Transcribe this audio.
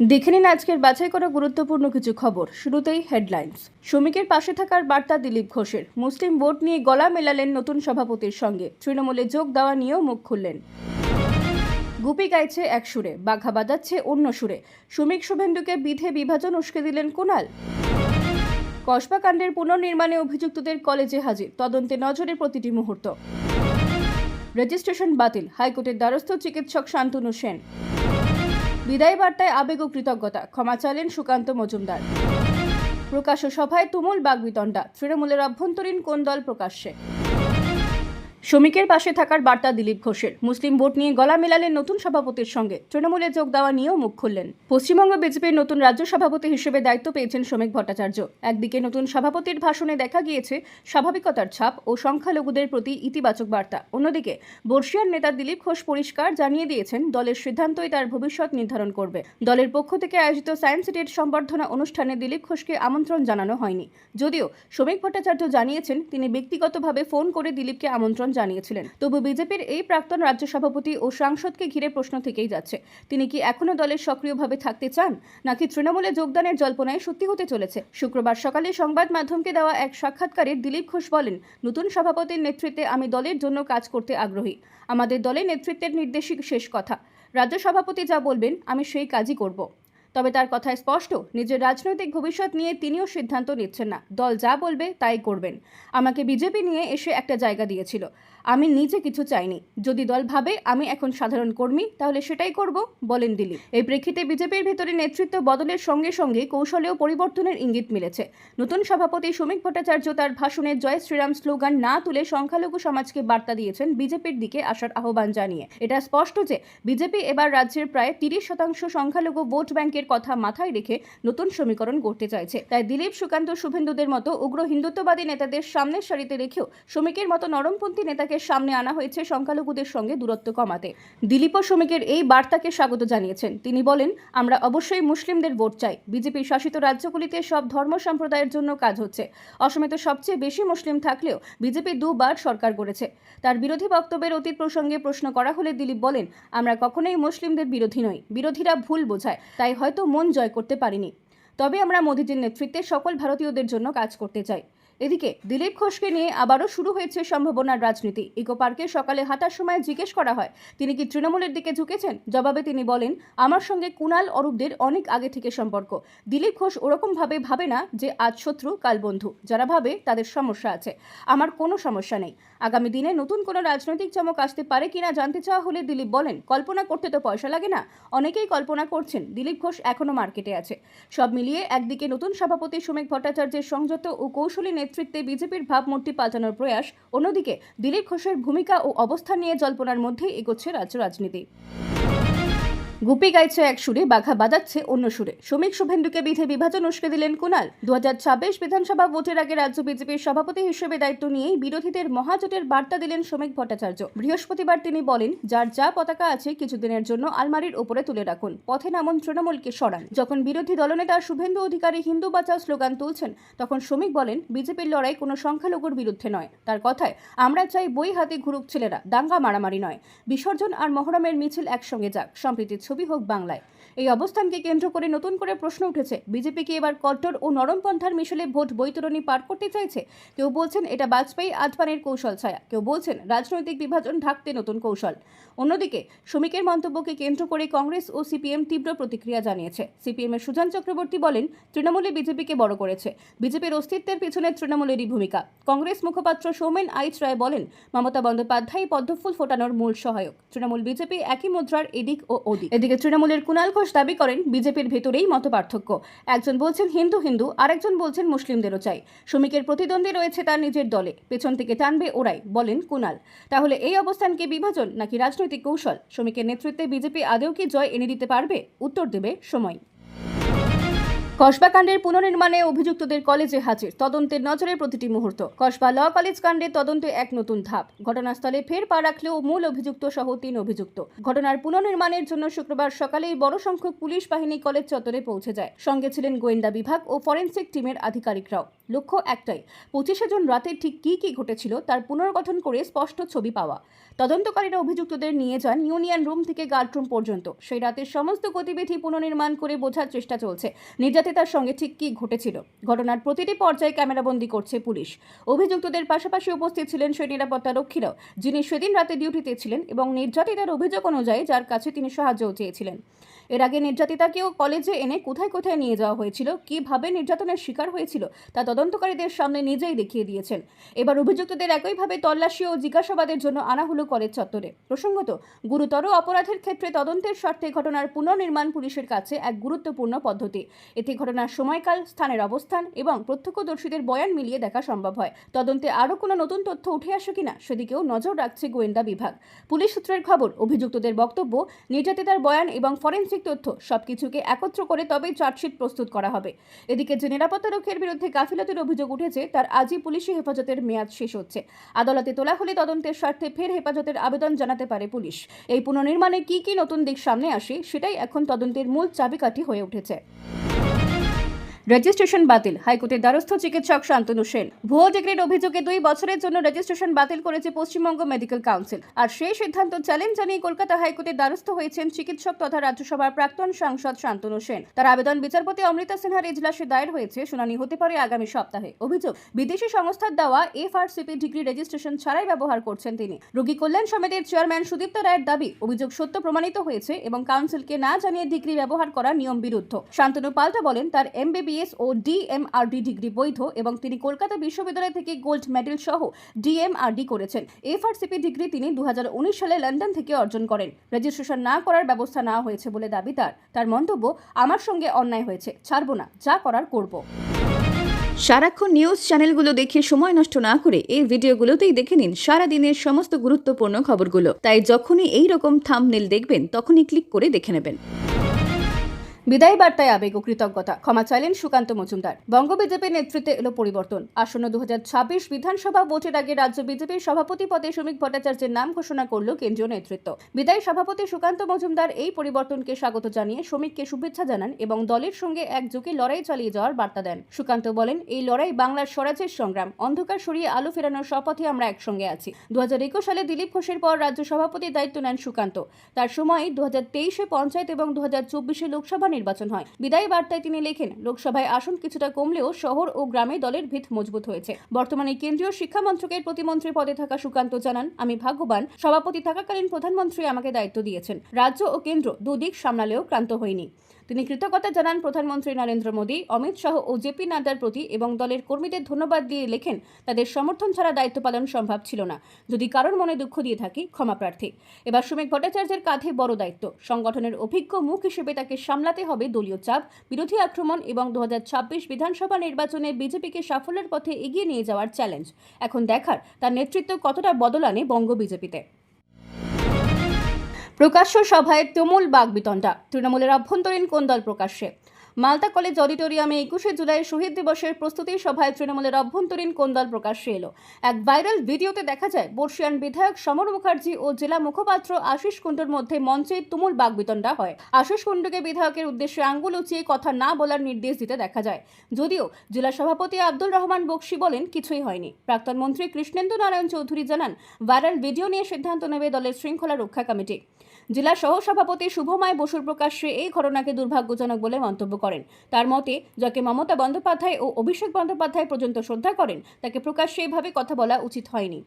দেখে নিন আজকের বাছাই করা গুরুত্বপূর্ণ কিছু খবর। শুরুতেই হেডলাইন্স শ্রমিকের পাশে থাকার বার্তা দিলীপ ঘোষের। মুসলিম ভোট নিয়ে গলা মেলালেন নতুন সভাপতির সঙ্গে। তৃণমূলে যোগ দেওয়া নিয়েও মুখ খুললেন। গুপি গাইছে এক সুরে, বাঘা বাজাচ্ছে অন্য সুরে। শ্রমিক শুভেন্দুকে বিধে বিভাজন উস্কে দিলেন কুণাল। কসবা কাণ্ডের পুনর্নির্মাণে অভিযুক্তদের কলেজে হাজির। তদন্তে নজরে প্রতিটি মুহূর্ত। রেজিস্ট্রেশন বাতিল। হাইকোর্টের দ্বারস্থ চিকিৎসক শান্তনু সেন। বিদায় বার্তায় আবেগ ও কৃতজ্ঞতা। ক্ষমা চাইলেন সুকান্ত মজুমদার। প্রকাশ্য সভায় তুমুল বাগবিতণ্ডা। তৃণমূলের অভ্যন্তরীণ কোন দল প্রকাশ্যে? শ্রমিকের পাশে থাকার বার্তা দিলীপ ঘোষের। মুসলিম ভোট নিয়ে গলা মেলালেন নতুন সভাপতির সঙ্গে। তৃণমূলে যোগ দেওয়া নিয়েও মুখ খুললেন। পশ্চিমবঙ্গ বিজেপির নতুন রাজ্য সভাপতি হিসেবে দায়িত্ব পেয়েছেন শ্রমিক ভট্টাচার্য। একদিকে নতুন সভাপতির ভাষণে দেখা গিয়েছে স্বাভাবিকতার ছাপ ও সংখ্যালঘুদের প্রতি ইতিবাচক বার্তা। অন্যদিকে বর্ষিয়ার নেতা দিলীপ ঘোষ পরিষ্কার জানিয়ে দিয়েছেন, দলের সিদ্ধান্তই তার ভবিষ্যৎ নির্ধারণ করবে। দলের পক্ষ থেকে আয়োজিত সায়েন্স সিটির সম্বর্ধনা অনুষ্ঠানে দিলীপ ঘোষকে আমন্ত্রণ জানানো হয়নি। যদিও, শ্রমিক ভট্টাচার্য জানিয়েছেন, তিনি ব্যক্তিগতভাবে ফোন করে দিলীপকে আমন্ত্রণ জানিয়েছিলেন। তবু বিজেপির এই প্রাক্তন রাজ্য সভাপতি ও সাংসদকে ঘিরে প্রশ্ন থেকেই যাচ্ছে, তিনি কি এখনও দলের সক্রিয়ভাবে থাকতে চান, নাকি তৃণমূলে যোগদানের জল্পনায় সত্যি হতে চলেছে? শুক্রবার সকালে সংবাদ মাধ্যমকে দেওয়া এক সাক্ষাৎকারে দিলীপ ঘোষ বলেন, নতুন সভাপতির নেতৃত্বে আমি দলের জন্য কাজ করতে আগ্রহী। আমাদের দলের নেতৃত্বের নির্দেশিক শেষ কথা। রাজ্য সভাপতি যা বলবেন, আমি সেই কাজই করব। তবে তার কথায় স্পষ্ট, নিজের রাজনৈতিক ভবিষ্যৎ নিয়ে তিনিও সিদ্ধান্ত নিচ্ছেন না। দল যা বলবে তাই করবেন। আমাকে বিজেপি নিয়ে এসে একটা জায়গা দিয়েছিল। আমি নিজে কিছু চাইনি। যদি দল ভাবে আমি এখন সাধারণ কর্মী, তাহলে সেটাই করব, বলেন দিলীপ। এই প্রেক্ষিতে বিজেপির ভেতরে নেতৃত্ব বদলের সঙ্গে সঙ্গে কৌশলেও পরিবর্তনের ইঙ্গিত মিলেছে। নতুন সভাপতি শ্রমিক ভট্টাচার্য তার ভাষণে জয় শ্রীরাম স্লোগান না তুলে সংখ্যালঘু সমাজকে বার্তা দিয়েছেন বিজেপির দিকে আসার আহ্বান জানিয়ে। এটা স্পষ্ট যে বিজেপি এবার রাজ্যের প্রায় তিরিশ শতাংশ সংখ্যালঘু ভোট ব্যাংকের কথা মাথায় রেখে নতুন সমীকরণ করতে চাইছে। তাই দিলীপ, সুকান্ত, শুভেন্দুদের মতো উগ্র হিন্দুত্ববাদী নেতাদের সামনের সারিতে রেখেও শ্রমিকের মতো নরমপন্থী নেতাকে সামনে আনা হয়েছে সংখ্যালঘুদের সঙ্গে দূরত্ব কমাতে। দিলীপ শ্রমিকের এই বার্তাকে স্বাগত জানিয়েছেন। তিনি বলেন, আমরা অবশ্যই মুসলিমদের ভোট চাই। বিজেপি শাসিত রাজ্যগুলিতে সব ধর্ম সম্প্রদায়ের জন্য কাজ হচ্ছে। অসমে তো সবচেয়ে বেশি মুসলিম থাকলেও বিজেপি দুবার সরকার গড়েছে তার বিরোধী বক্তব্যের অতীত প্রসঙ্গে প্রশ্ন করা হলে দিলীপ বলেন, আমরা কখনোই মুসলিমদের বিরোধী নই। বিরোধীরা ভুল বোঝায়। তাই হয়তো মন জয় করতে পারিনি। তবে আমরা মোদীজির নেতৃত্বে সকল ভারতীয়দের জন্য কাজ করতে চাই। এদিকে দিলীপ ঘোষকে নিয়ে আবারও শুরু হয়েছে সম্ভাবনার রাজনীতি। ইকো পার্কে সকালে হাঁটার সময় জিজ্ঞেস করা হয়, তিনি কি তৃণমূলের দিকে ঝুঁকেছেন? জবাবে তিনি বলেন, আমার সঙ্গে কুণাল অরূপদের অনেক আগে থেকে সম্পর্ক। দিলীপ ঘোষ ওরকমভাবে ভাবে না যে আজ শত্রু, কাল বন্ধু। যারা ভাবে, তাদের সমস্যা আছে। আমার কোনো সমস্যা নেই। আগামী দিনে নতুন কোনো রাজনৈতিক চমক আসতে পারে কিনা জানতে চাওয়া হলে দিলীপ বলেন, কল্পনা করতে তো পয়সা লাগে না। অনেকেই কল্পনা করছেন, দিলীপ ঘোষ এখনও মার্কেটে আছে। সব মিলিয়ে একদিকে নতুন সভাপতি শ্রমিক ভট্টাচার্যের সংযত ও কৌশলী নেতৃত্বে বিজেপির ভাবমূর্তি পাল্টানোর প্রয়াস। অন্যদিকে দিলীপ ঘোষের ভূমিকা ও অবস্থান নিয়ে জল্পনার মধ্যেই এগোচ্ছে রাজ্য রাজনীতি। গুপি গাইছে এক সুরে, বাঘা বাজাচ্ছে অন্য সুরে। শ্রমিক শুভেন্দুকে বিধে বিভাজন উস্কে দিলেন দুহাজার ছাব্বিশ বিধানসভা ভোটের আগে রাজ্য বিজেপির সভাপতি হিসেবে দায়িত্ব নিয়েই বিরোধীদের মহাজোটের বার্তা দিলেন শ্রমিক ভট্টাচার্য। বৃহস্পতিবার তিনি বলেন, যার যা পতাকা আছে কিছুদিনের জন্য আলমারির ওপরে তুলে রাখুন। পথে নামন তৃণমূলকে সরান। যখন বিরোধী দলনেতা শুভেন্দু অধিকারী হিন্দু বাঁচাও স্লোগান তুলছেন, তখন শ্রমিক বলেন, বিজেপির লড়াই কোনো সংখ্যালঘুর বিরুদ্ধে নয়। তার কথায়, আমরা চাই বই হাতে ঘুরুক ছেলেরা, দাঙ্গা মারামারি নয়। বিসর্জন আর মহরমের মিছিল একসঙ্গে যাক। সম্প্রীতির ছবি হোক বাংলায়। এই অবস্থানকে কেন্দ্র করে নতুন করে প্রশ্ন উঠেছে। বিজেপি কি এবার কট্টর ও নরমপন্থার মিশলে ভোট বৈতরণী পার করতে চাইছে? কেউ বলছেন এটা বাজপেয়ী আডবাণীর কৌশল ছায়া। কেউ বলছেন রাজনৈতিক বিভাজন ঢাকতে নতুন কৌশল। অন্যদিকে শ্রমিকের মন্তব্যকে কেন্দ্র করে কংগ্রেস ও সিপিএম তীব্র প্রতিক্রিয়া জানিয়েছে। সিপিএমের সুজান চক্রবর্তী বলেন, তৃণমূলে বিজেপিকে বড় করেছে। বিজেপির অস্তিত্বের পিছনে তৃণমূলেরই ভূমিকা। কংগ্রেস মুখপাত্র সৌমেন আইচ রায় বলেন, মমতা বন্দ্যোপাধ্যায় পদ্মফুল ফোটানোর মূল সহায়ক। তৃণমূল বিজেপি একই মুদ্রার এদিক ও ওদিক। এদিকে তৃণমূলের কুণাল ঘোষ দাবি করেন, বিজেপির ভেতরেই মত পার্থক্য একজন বলছেন হিন্দু হিন্দু, আরেকজন বলছেন মুসলিমদেরও চাই। শ্রমিকের প্রতিদ্বন্দ্বী রয়েছে তার নিজের দলে। পেছন থেকে টানবে ওরাই, বলেন কুণাল তাহলে এই অবস্থানকে বিভাজন নাকি রাজনৈতিক কৌশল? শ্রমিকের নেতৃত্বে বিজেপি আদেও কি জয় এনে দিতে পারবে? উত্তর দেবে সময়। কসবা কাণ্ডের পুনর্নির্মাণে অভিযুক্তদের কলেজে হাজির। তদন্তের নজরে প্রতিটি মুহূর্ত। কসবা ল কলেজ কাণ্ডে তদন্তে এক নতুন ধাপ। ঘটনাস্থলে ফের পা রাখলেও মূল অভিযুক্ত সহ তিন অভিযুক্ত। ঘটনার পুনর্নির্মাণের জন্য শুক্রবার সকালেই বড় সংখ্যক পুলিশ বাহিনী কলেজ চত্বরে পৌঁছে যায়। সঙ্গে ছিলেন গোয়েন্দা বিভাগ ও ফরেন্সিক টিমের আধিকারিকরাও। লক্ষ্য একটাই, পঁচিশে জুন রাতে ঠিক কী কী ঘটেছিল তার পুনর্গঠন করে স্পষ্ট ছবি পাওয়া। তদন্তকারীরা অভিযুক্তদের নিয়ে যান ইউনিয়ন রুম থেকে গার্ডরুম পর্যন্ত। সেই রাতের সমস্ত গতিবিধি পুনর্নির্মাণ করে বোঝার চেষ্টা চলছে, নির্যাতিতার সঙ্গে ঠিক কী ঘটেছিল। ঘটনার প্রতিটি পর্যায়ে ক্যামেরাবন্দি করছে পুলিশ। অভিযুক্তদের পাশাপাশি উপস্থিত ছিলেন সেই নিরাপত্তা রক্ষীরাও, যিনি সেদিন রাতে ডিউটিতে ছিলেন এবং নির্যাতিতার অভিযোগ অনুযায়ী যার কাছে তিনি সাহায্যও চেয়েছিলেন। এর আগে নির্যাতিতাকেও কলেজে এনে কোথায় কোথায় নিয়ে যাওয়া হয়েছিল, কীভাবে নির্যাতনের শিকার হয়েছিল, তা তদন্তকারীদের সামনে নিজেই দেখিয়ে দিয়েছেন। এবার অভিযুক্তদের একইভাবে তল্লাশি ও জিজ্ঞাসাবাদের জন্য আনা হলো কলেজ চত্বরে। প্রসঙ্গত, গুরুতর অপরাধের ক্ষেত্রে তদন্তের স্বার্থে ঘটনার পুনর্নির্মাণ পুলিশের কাছে এক গুরুত্বপূর্ণ পদ্ধতি। এতে ঘটনার সময়কাল, স্থানের অবস্থান এবং প্রত্যক্ষদর্শীদের বয়ান মিলিয়ে দেখা সম্ভব হয়। তদন্তে আরও কোনো নতুন তথ্য উঠে আসে কিনা, সেদিকেও নজর রাখছে গোয়েন্দা বিভাগ। পুলিশ সূত্রের খবর, অভিযুক্তদের বক্তব্য, নির্যাতিতার বয়ান এবং ফরেন্সিক তথ্য সবকিছুকে একত্র করে তবেই চার্জশিট প্রস্তুত করা হবে। এদিকে যে নিরাপত্তা রক্ষীর বিরুদ্ধে গাফিলতির অভিযোগ উঠেছে, তার আজই পুলিশি হেফাজতের মেয়াদ শেষ হচ্ছে। আদালতে তোলা হলে তদন্তের স্বার্থে ফের হেফাজতের আবেদন জানাতে পারে পুলিশ। এই পুনর্নির্মাণে কি কি নতুন দিক সামনে আসে, সেটাই এখন তদন্তের মূল চাবিকাঠি হয়ে উঠেছে। রেজিস্ট্রেশন বাতিল। হাইকোর্টের দ্বারস্থ চিকিৎসক শান্তনু সেন। ভুয়ো ডিগ্রির অভিযোগে দুই বছরের জন্য রেজিস্ট্রেশন বাতিল করেছে পশ্চিমবঙ্গ মেডিকেল কাউন্সিল। আর সেই সিদ্ধান্ত চ্যালেঞ্জ জানিয়ে কলকাতা হাইকোর্টের দ্বারস্থ হয়েছেন চিকিৎসক তথা রাজ্যসভার প্রাক্তন সাংসদ শান্তনু সেন। তার আবেদন বিচারপতি অমৃতা সিনহার এজলাসে দায়ের হয়েছে, শুনানি হতে পারে আগামী সপ্তাহে। অভিযোগ, বিদেশি সংস্থার দেওয়া এফআরসিপি ডিগ্রি রেজিস্ট্রেশন ছাড়াই ব্যবহার করছেন তিনি। রোগী কল্যাণ সমিতির চেয়ারম্যান সুদীপ্ত রায়ের দাবি, অভিযোগ সত্য প্রমাণিত হয়েছে এবং কাউন্সিলকে না জানিয়ে ডিগ্রি ব্যবহার করা নিয়ম বিরুদ্ধ। শান্তনু পাল্টা বলেন, তার এমবিবিএস ও ডিএমআরডি ডিগ্রি বৈধ এবং তিনি কলকাতা বিশ্ববিদ্যালয় থেকে গোল্ড মেডেল সহ ডিএমআরডি করেছেন। এফআরসিপি ডিগ্রি তিনি দু হাজার উনিশ সালে লন্ডন থেকে অর্জন করেন। রেজিস্ট্রেশন না করার ব্যবস্থা নেওয়া হয়েছে বলে দাবি তার। তার মন্তব্য, আমার সঙ্গে অন্যায় হয়েছে, ছাড়বো না, যা করার করব। সারাক্ষণ নিউজ চ্যানেলগুলো দেখে সময় নষ্ট না করে এই ভিডিওগুলোতেই দেখে নিন সারা দিনের সমস্ত গুরুত্বপূর্ণ খবরগুলো। তাই যখনই এই রকম থাম্বনেল দেখবেন, তখনই ক্লিক করে দেখে নেবেন। বিদায় বার্তায় আবেগ ও কৃতজ্ঞতা। ক্ষমা চাইলেন সুকান্ত মজুমদার। বঙ্গ বিজেপির নেতৃত্বে এলো পরিবর্তন। আসন্ন দু হাজার ছাব্বিশ বিধানসভা ভোটের আগে রাজ্য বিজেপির সভাপতি পদে শ্রমিক ভট্টাচার্যের নাম ঘোষণা করল কেন্দ্রীয় নেতৃত্ব। বিদায়ী সভাপতি সুকান্ত মজুমদার এই পরিবর্তনকে স্বাগত জানিয়ে শ্রমিককে শুভেচ্ছা জানান এবং দলের সঙ্গে একযোগে লড়াই চালিয়ে যাওয়ার বার্তা দেন। সুকান্ত বলেন, এই লড়াই বাংলার স্বরাজের সংগ্রাম। অন্ধকার সরিয়ে আলো ফেরানোর শপথে আমরা একসঙ্গে আছি। দু হাজার একুশ সালে দিলীপ ঘোষের পর রাজ্য সভাপতির দায়িত্ব নেন সুকান্ত। তার সময় দু তেইশে পঞ্চায়েত এবং দু চব্বিশে লোকসভা নির্বাচন হয়। বিদায়ী বার্তায় তিনি লেখেন, লোকসভায় আসন কিছুটা কমলেও শহর ও গ্রামে দলের ভিত মজবুত হয়েছে। বর্তমানে কেন্দ্রীয় শিক্ষা মন্ত্রকের প্রতিমন্ত্রী পদে থাকা সুকান্ত জানান, আমি ভাগ্যবান, সভাপতি থাকাকালীন প্রধানমন্ত্রী আমাকে দায়িত্ব দিয়েছেন। রাজ্য ও কেন্দ্র দুদিক সামলালেও ক্রান্ত হয়নি তিনি কৃতজ্ঞতা জানান প্রধানমন্ত্রী নরেন্দ্র মোদী, অমিত শাহ ও জেপি নাড্ডার প্রতি এবং দলের কর্মীদের ধন্যবাদ দিয়ে লেখেন, তাদের সমর্থন ছাড়া দায়িত্ব পালন সম্ভব ছিল না। যদি কারোর মনে দুঃখ দিয়ে থাকি, ক্ষমা প্রার্থী। এবার শ্রমিক ভট্টাচার্যের কাঁধে বড় দায়িত্ব। সংগঠনের অভিজ্ঞ মুখ হিসেবে তাকে সামলাতে হবে দলীয় চাপ, বিরোধী আক্রমণ এবং দু হাজার ছাব্বিশ বিধানসভা নির্বাচনে বিজেপিকে সাফল্যের পথে এগিয়ে নিয়ে যাওয়ার চ্যালেঞ্জ। এখন দেখার তার নেতৃত্ব কতটা বদল আনে বঙ্গ বিজেপিতে। প্রকাশ্য সভায় তুমুল বাগবিতণ্ডা। তৃণমূলের অভ্যন্তরীণ কোন দল প্রকাশ্যে? মালদা কলেজ অডিটোরিয়ামে একুশে জুলাই শহীদ দিবসের প্রস্তুতি সভায় তৃণমূলের অভ্যন্তরীণ কোন্দল প্রকাশ্যে এলো? এক ভাইরাল ভিডিওতে দেখা যায়, বর্ষিয়ান বিধায়ক সমর মুখার্জি ও জেলা মুখপাত্র আশিস কুণ্ডুর মধ্যে মঞ্চে তুমুল বাগবিতণ্ডা হয়। আশিস কুণ্ডুকে বিধায়কের উদ্দেশ্যে আঙ্গুল উঁচিয়ে কথা না বলার নির্দেশ দিতে দেখা যায়। যদিও জেলা সভাপতি আব্দুল রহমান বক্সি বলেন, কিছুই হয়নি। প্রাক্তন মন্ত্রী কৃষ্ণেন্দু নারায়ণ চৌধুরী জানান, ভাইরাল ভিডিও নিয়ে সিদ্ধান্ত নেবে দলের শৃঙ্খলা রক্ষা কমিটি। জেলা সহসভাপতি শুভময় বসুর প্রকাশ্যে এই ঘটনাকে দুর্ভাগ্যজনক বলে মন্তব্য করেন। তার মতে, যাকে মমতা বন্দ্যোপাধ্যায় ও অভিষেক বন্দ্যোপাধ্যায় পর্যন্ত শ্রদ্ধা করেন, তাকে প্রকাশ্যে এভাবে কথা বলা উচিত হয়নি।